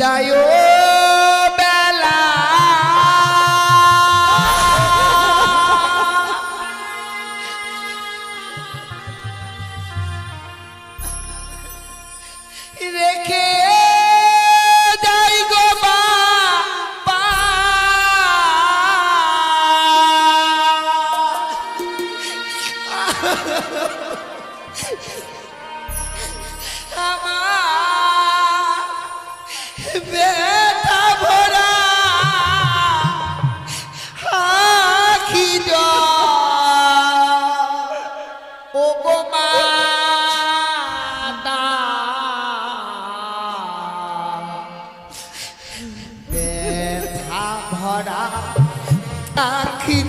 বিদায়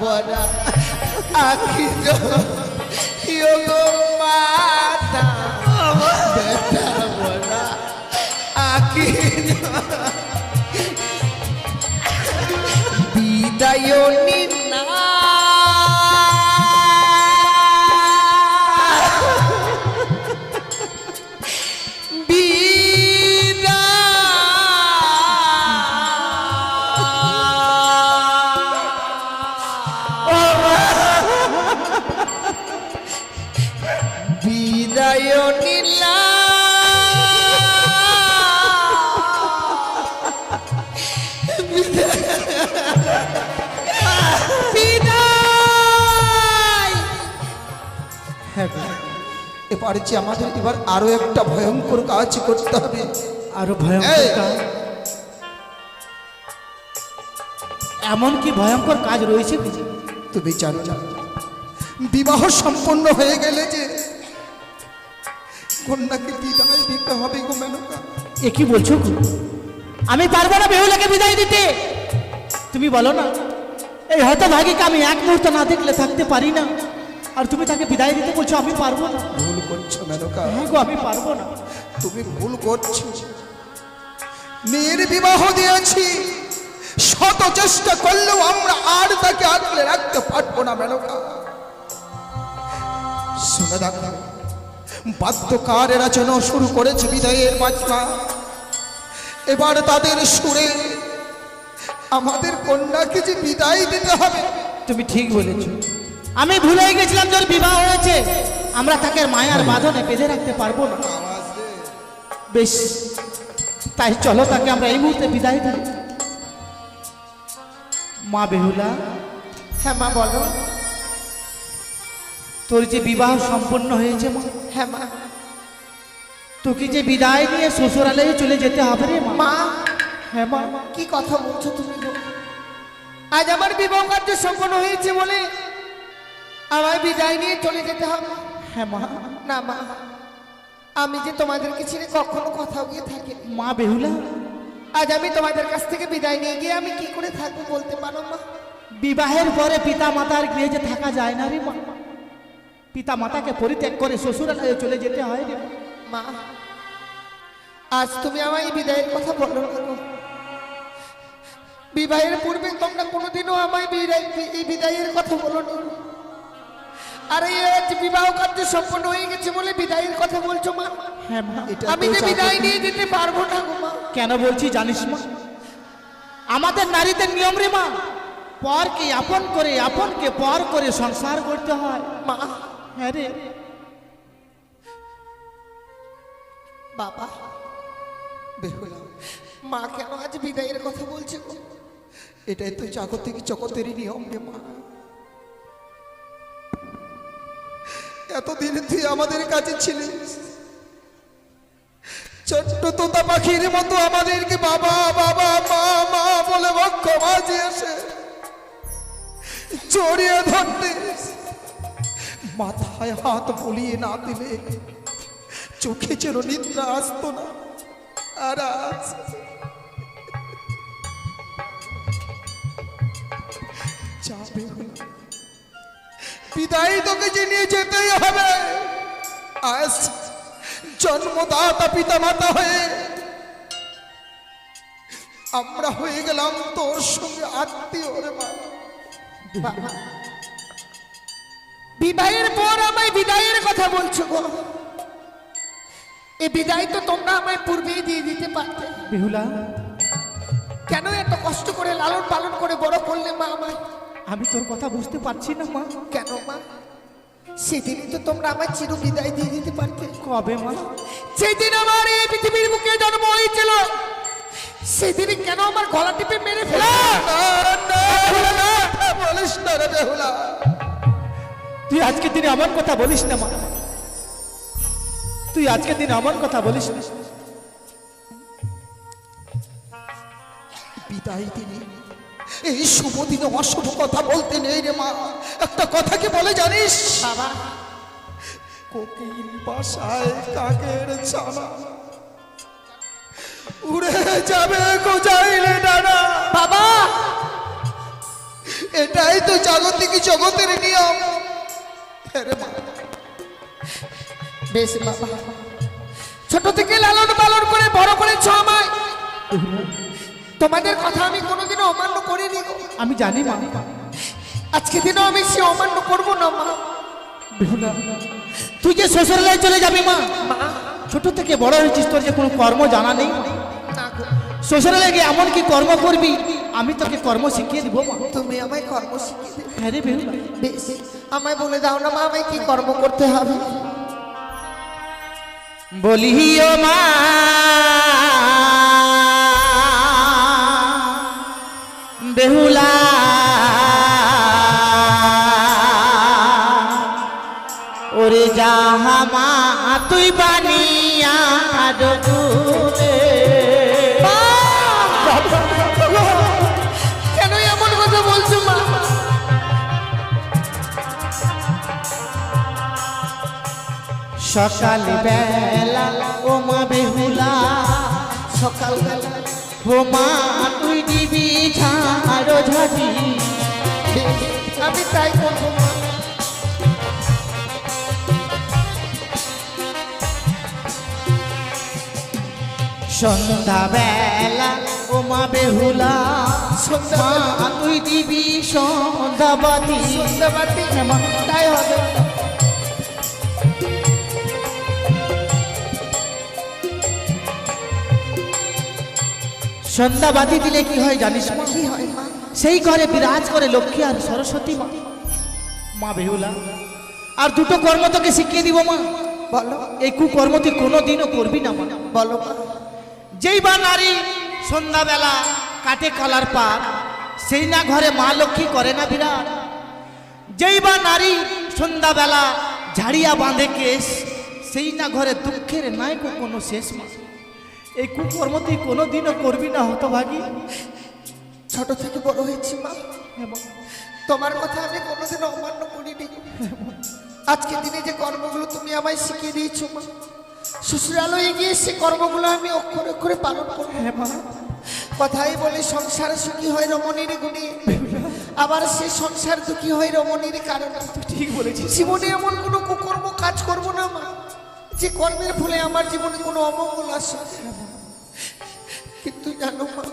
ভরা আখি জল ও গো মাতা। ব্যথা ভরা আখি বিদায় নিনা। বিদায় নীলা। এবার যে আমাদের এবার আরও একটা ভয়ঙ্কর কাজ করতে হবে আরও ভয়ঙ্কর! কাজ এমন কি ভয়ঙ্কর কাজ রয়েছে তুমি জানো বিবাহ সম্পন্ন হয়ে গেলে যে কন্যাকে বিদায় দিতে হবে গো মেনকা। এ কি বলছো আমি পারব না বেহুলাকে বিদায় দিতে। তুমি বলো না এই হয়তো ভাগিকে আমি এক মুহূর্ত না দেখলে থাকতে পারি না। আর তুমি তাকে বিদায় দিতে বলছো আমি পারব না। ভুল করছ মেনকা। হ্যাঁ গো আমি পারব না। তুমি ভুল করছ। মেয়ের বিবাহ দিয়েছি। শত চেষ্টা করলেও আমরা আর তাকে আটলে রাখতে পারব না মেনকা। শুনে দেখো। বাদ্যকারেরা যেন শুরু করেছে বিদায়ের বাজনা এবার তাদের সুরে আমাদের কন্যাকে যে বিদায় দিতে হবে। তুমি ঠিক বলেছ। আমি ভুলে গেছিলাম যে বিবাহ হয়েছে। আমরা তাকে মায়ার বাঁধনে বেঁধে রাখতে পারব না। বেশ, তাই চলো তাকে আমরা এই মুহূর্তে বিদায় দিই। মা বেহুলা হ্যাঁ মা বলো। তোর যে বিবাহ সম্পন্ন হয়েছে মা। হ্যাঁ মা। তোকে যে বিদায় নিয়ে শ্বশুরালয়ে চলে যেতে হবে রে মা। হ্যাঁ মা। কি কথা বলছো তুমি আজ আমার বিবাহ কার্য সম্পন্ন হয়েছে বলে আমার বিদায় নিয়ে চলে যেতে হবে। হ্যাঁ মা। না মা আমি যে তোমাদেরকে ছেড়ে কখনো কোথাও গিয়ে থাকি মা বেহুলা। আজ আমি তোমাদের কাছ থেকে বিদায় নিয়ে গিয়ে আমি কি করে থাকব বলতে পারো মা? বিবাহের পরে পিতা মাতার গৃহে যে থাকা যায় না রে মা। পিতা মাতাকে পরিত্যাগ করে শ্বশুরালয়ে চলে যেতে হয়। রে মা। আজ তুমি আমায় বিদায়ের কথা বলো না বিবাহের পূর্বে তোমরা কোনোদিনও আমায় বিদায় এই বিদায়ের কথা বলো না। আর এই আজ বিবাহ কার্য সম্পন্ন হয়ে গেছে বলে বিদায়ের কথা বলছো মা? হ্যাঁ মা এটা আমি তো যে বিদায় নিয়ে যেতে পারব না গো মা। কেন বলছি জানিস মা? আমাদের নারীদের নিয়ম রে মা পরকে আপন করে আপনকে পর করে সংসার করতে হয়। মা হ্যাঁ বাবা বেহুলা মা কেন আজ বিদায়ের কথা বলছে এটাই তো জাগতিক জগতেরই নিয়ম রে মা। এতদিন তুই আমাদের কাছে ছিলিস। ছোট্ট তোতা পাখির মতো আমাদেরকে বাবা বাবা, মা মা বলে মাঝে এসে জড়িয়ে ধরতে মাথায় হাত বলিয়ে না দিলে চোখে যেন নিদ্রা আসতো না। আর বিদায় তোকে যে নিয়ে যেতেই হবে। আজ জন্মদাতা পিতা মাতা হয়ে আমরা হয়ে গেলাম তোর সঙ্গে আত্মীয় রে মা বিবাহের পর আমায় বিদায়ের কথা বলছো গো। এই বিদায় তো তোমরা আমায় পূর্বেই দিয়ে দিতে পারতে। বেহুলা। কেন এত কষ্ট করে লালন পালন করে বড় করলে মা আমায়? আমি তোর কথা বুঝতে পারছি না মা। কেন মা? সেদিনই তো তোমরা আমার চির বিদায় দিয়ে দিতে পারতে। কবে মা? সেদিন আমার এই পৃথিবীর বুকে জন্ম হয়েছিল সেদিনই কেন আমার গলা টিপে মেরে ফেলে না, না, না, বলিস না রে বেহুলা। তুই আজকে দিনে আমার কথা বলিস না মা। তুই আজকে দিনে আমার কথা বলিস না। বিদায় দিনে এই শুভ দিনে অশুভ কথা বলতে নেই রে মা। একটা কথা কি বলে জানিস? বাবা। কোকিল বাসায় কাকের ছানা। উড়ে যাবে কোজাইলে ডানা। বাবা। এটাই তো জাগতিক জগতের নিয়ম। বেশ বাবা। ছোট থেকে লালন পালন করে বড় করেছ আমায়। তোমাদের কথা আমি কোনোদিনও অমান্য করিনি। আমি জানি মা। আজকে দিনও আমি সে অমান্য করব না মা। তুই যে শ্বশুরালয়ে চলে যাবি মা। মা ছোট থেকে বড় হয়েছিস তোর যে কোনো কর্ম জানা নেই? না গো। শ্বশুরালয়ে এমন কি কর্ম করবি আমি তোকে কর্ম শিখিয়ে দিব। তুমি আমায় কর্ম শিখিয়ে হ্যাঁ রে বেশ আমায় বলে দাও না মা আমায় কি কর্ম করতে হবে? বলিও মা বেহুলা। ওরে যাহামা তুই বানিয়া সকাল বেলা, ও মা বেহুলা সকালবেলা ও মা, তুই দিবি ঝাড়ো ঝাড়ি আমি তাই সন্ধ্যা বেলা ও মা বেহুলা সন্ধ্যাবেলা। মা, তুই দিবি সন্ধ্যাবাতি। সন্ধ্যাবাতি তাই হবে। সন্ধ্যাবাতি দিলে কি হয় জানিস মা? কি হয় সেই ঘরে বিরাজ করে লক্ষ্মী আর সরস্বতী মা। মা বেহুলা আর দুটো কর্ম তোকে শিখিয়ে দিব মা। বলো। এই কুকর্ম তুই কোনোদিনও করবি না মা। বলো যেই বা নারী সন্ধ্যাবেলা কাটে কলার পার সেই না ঘরে মা লক্ষ্মী করে না বিরাট। যেই বা নারী সন্ধ্যাবেলা ঝাড়িয়া বাঁধে কেশ সেই না ঘরে দুঃখের নাই কোনো শেষ মা। এই কুকর্ম তুই কোনোদিনও করবি না হতভাগী। ছোট থেকে বড় হয়েছি মা। তোমার কথা আমি কোনোদিন অমান্য করিনি। আজকে দিনে যে কর্মগুলো তুমি আমায় শিখিয়ে দিয়েছ মা শ্বশুরালয়ে গিয়ে সে কর্মগুলো আমি অক্ষরে অক্ষরে পালন করব। কথাই বলে সংসার সুখী হয় রমণীর গুণে আবার সে সংসার দুঃখী হয় রমণীর কারণে। ঠিক বলেছিস। জীবনে এমন কোনো কুকর্ম কাজ করব না মা যে কর্মের ফলে আমার জীবনে কোনো অমঙ্গল আসে কিন্তু জানো মা,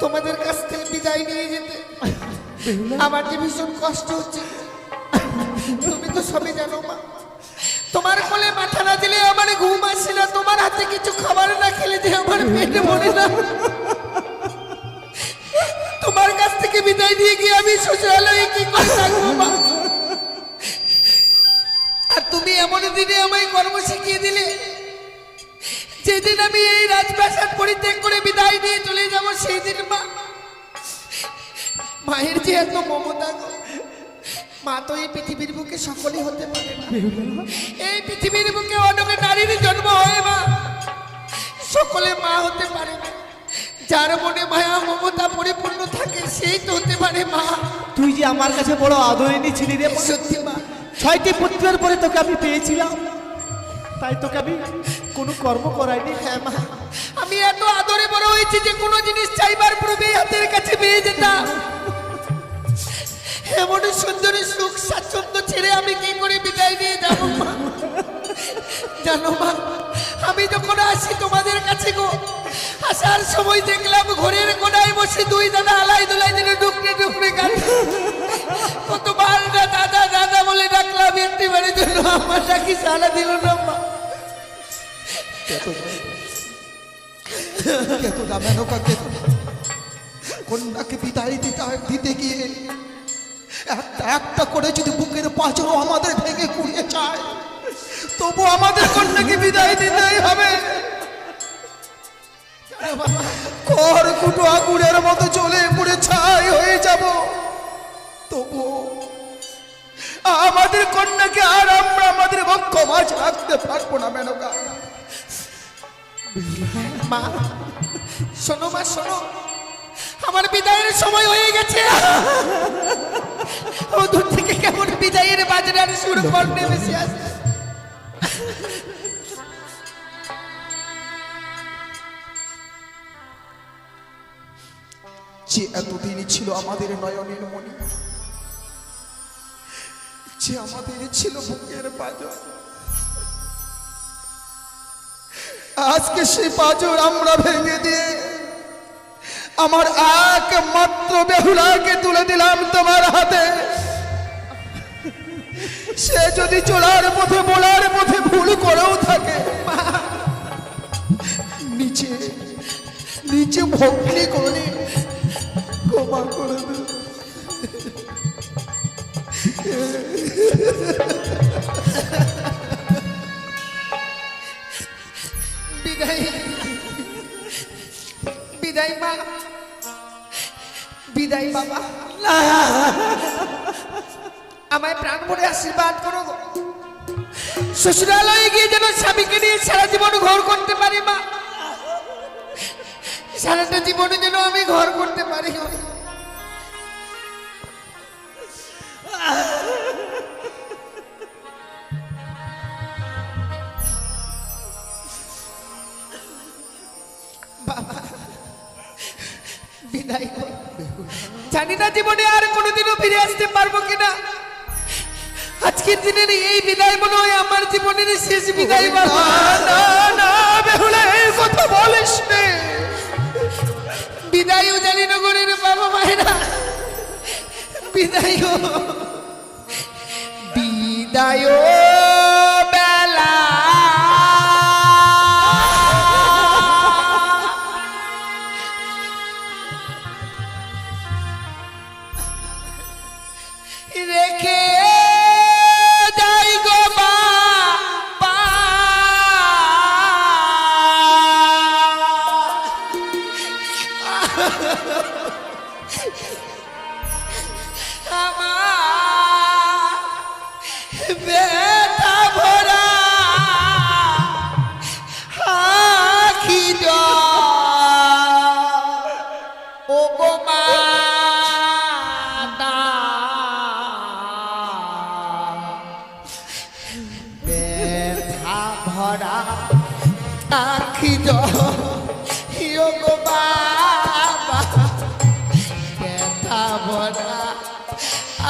তোমাদের কাছ থেকে বিদায় নিয়ে যেতে আমার যে ভীষণ কষ্ট হচ্ছে। তুমি তো সবই জানো মা, তোমার কোলে মাথা না দিলে আমার ঘুম আসে না, তোমার হাতে কিছু খাবার না খেলে যে আমার পেটে মরে না। তোমার কাছ থেকে বিদায় নিয়ে গিয়ে আমি শ্বশুরালয়ে কি করে থাকব মা? আর তুমি এমন দিনে আমায় কর্ম শিখিয়ে দিলে যেদিন আমি এই রাজপ্রাসাদ পরিত্যাগ করে বিদায় নিয়ে চলে যাব সেই দিন মা মায়ের যে এত মমতা গো মা তো এই পৃথিবীর বুকে সকলই হতে পারে না। এই পৃথিবীর বুকে অনেক নারীর জন্ম হয় মা সকলে মা হতে পারে না। যার মনে মায়া মমতা পরিপূর্ণ থাকে সেই তো হতে পারে মা। তুই যে আমার কাছে বড় আদরিনী ছিলি রে। সত্যি মা। ছয়টি পুত্রের পরে তোকে আমি পেয়েছিলাম। তাই তোকে আমি কোনো কর্ম করাইনি হ্যাঁ মা। আমি এত আদরে বড় হয়েছি যে কোনো জিনিস চাইবার পূর্বে হাতের কাছে পেয়ে যেতাম। এমন সুন্দর সুখ স্বাচ্ছন্দ্য ছেড়ে আমি কি করে বিদায় নিয়ে যাব, মা? জানো মা, আমি যখন আসি তোমাদের কাছে গো, আসার সময় দেখলাম ঘরের কোনায় বসে দুই দাদা আলাই দুলাই দিনে ডুকরে ডুকরে কাঁদে কতবার দাদা দাদা বলে ডাকলাম, একটি বাড়ির জন্য আমার ডাকি সারা দিল না, মা। কেতনা মেনকা কেতনা কন্যাকে বিদায় দিতে দিতে গিয়ে একটা একটা করে যদি বুকের পাঁচরও আমাদের ভেঙে কুড়িয়ে চায় তবু আমাদের কন্যাকে বিদায় দিতেই হবে কর কুটো আগুনের মতো চলে পুড়ে ছাই হয়ে যাব তবু আমাদের কন্যাকে আর আমরা আমাদের বক্ষ মাঝ রাখতে পারব না মেনকা মা, শোনো মা, শোনো। আমার বিদায়ের সময় হয়ে গেছে। ও দূর থেকে কেমন বিদায়ের বাজনার সুর কর্ণে বেশি আসে যে এতদিনই ছিল আমাদের নয়নের মণি, যে আমাদের ছিল বুকের পাজর আজকে সেই পাজর আমরা ভেঙে দিয়ে আমার একমাত্র বেহুলাকে তুলে দিলাম তোমার হাতে। সে যদি চলার পথে, বলার পথে ভুল করেও থাকে নিচে নিচে ভক্তি করে ক্ষমা করে দে। বিদায়। বিদায় মা। বিদায় বাবা। আমায় প্রাণ ভরে আশীর্বাদ করো। শ্বশুরালয়ে গিয়ে যেন স্বামীকে নিয়ে সারা জীবন ঘর করতে পারি মা। সারাটা জীবনে যেন আমি ঘর করতে পারি। জানি না জীবনে আর কোনোদিনও ফিরে আসতে পারব কিনা। আজকের দিনের এই বিদায় মনে হয় আমার জীবনের শেষ বিদায় বাবা। না না বেহুলা এই কথা বলিস নে। বিদায়ও জানি না গরির বাবা মায়েরা। বিদায় বিদায় বেলা। Ha ha ha!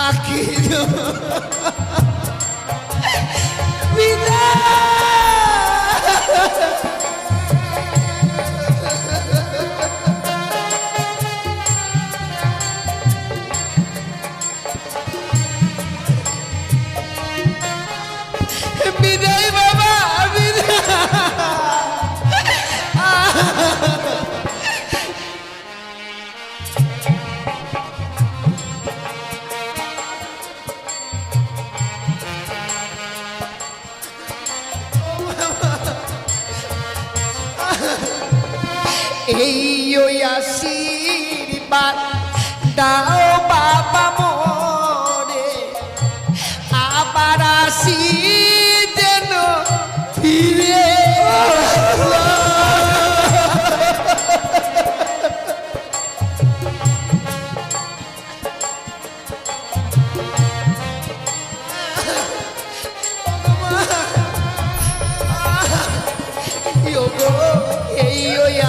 আখি বিদায়। এই ওই আশীর্বাদ দাও বাবা মোরে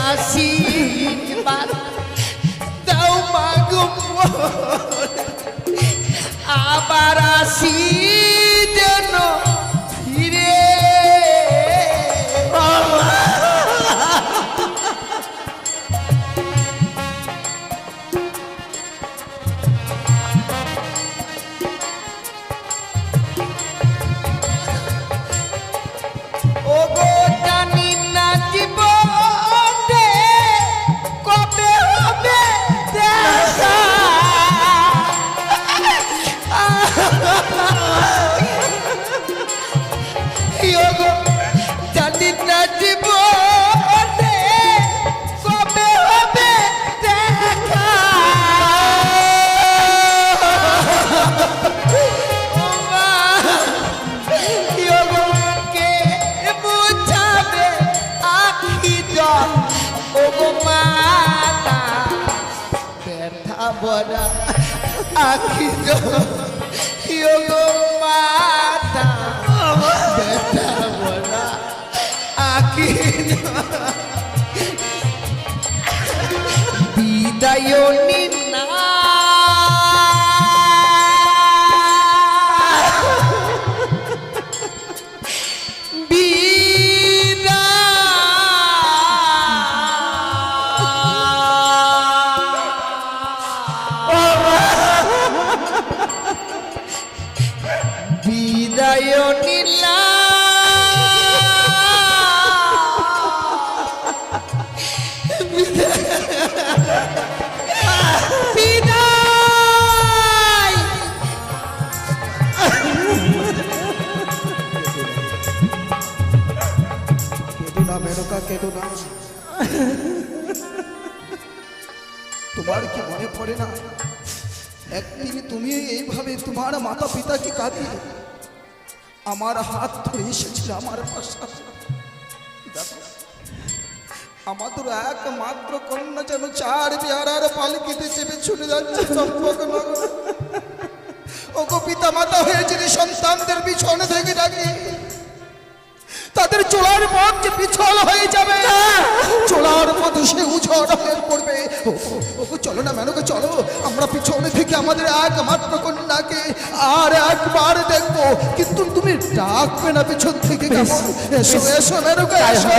আশীর্বাদ দাও মাগো। আবার আসি ব্যথা ভরা আখি জল ও গো মাতা ব্যথা ভরা কেঁদো না তোমার কি মনে পড়ে না? একদিন তুমি এইভাবে তোমার মাতা পিতাকে কাঁদিয়ে আমার হাত ধরে এসেছিল আমার পাশে। আমাদের একমাত্র কন্যা যেন চার পেয়ারার পালকিতে চেপে ছুটে যাচ্ছে নগর ওগো পিতা মাতা হয়ে যিনি সন্তানদের পিছনে থেকে ডাকে তাদের চোলার পথ যে পিছল হয়ে যাবে। চোলার পথ সে উঝড় হয়ে পড়বে। চলো না মেনকে চলো। আমরা পিছনে থেকে আমাদের একমাত্র কন্যাকে আর একবার দেখব। কিন্তু তুমি ডাকবে না পিছন থেকে এসো এসো মেনকে এসো।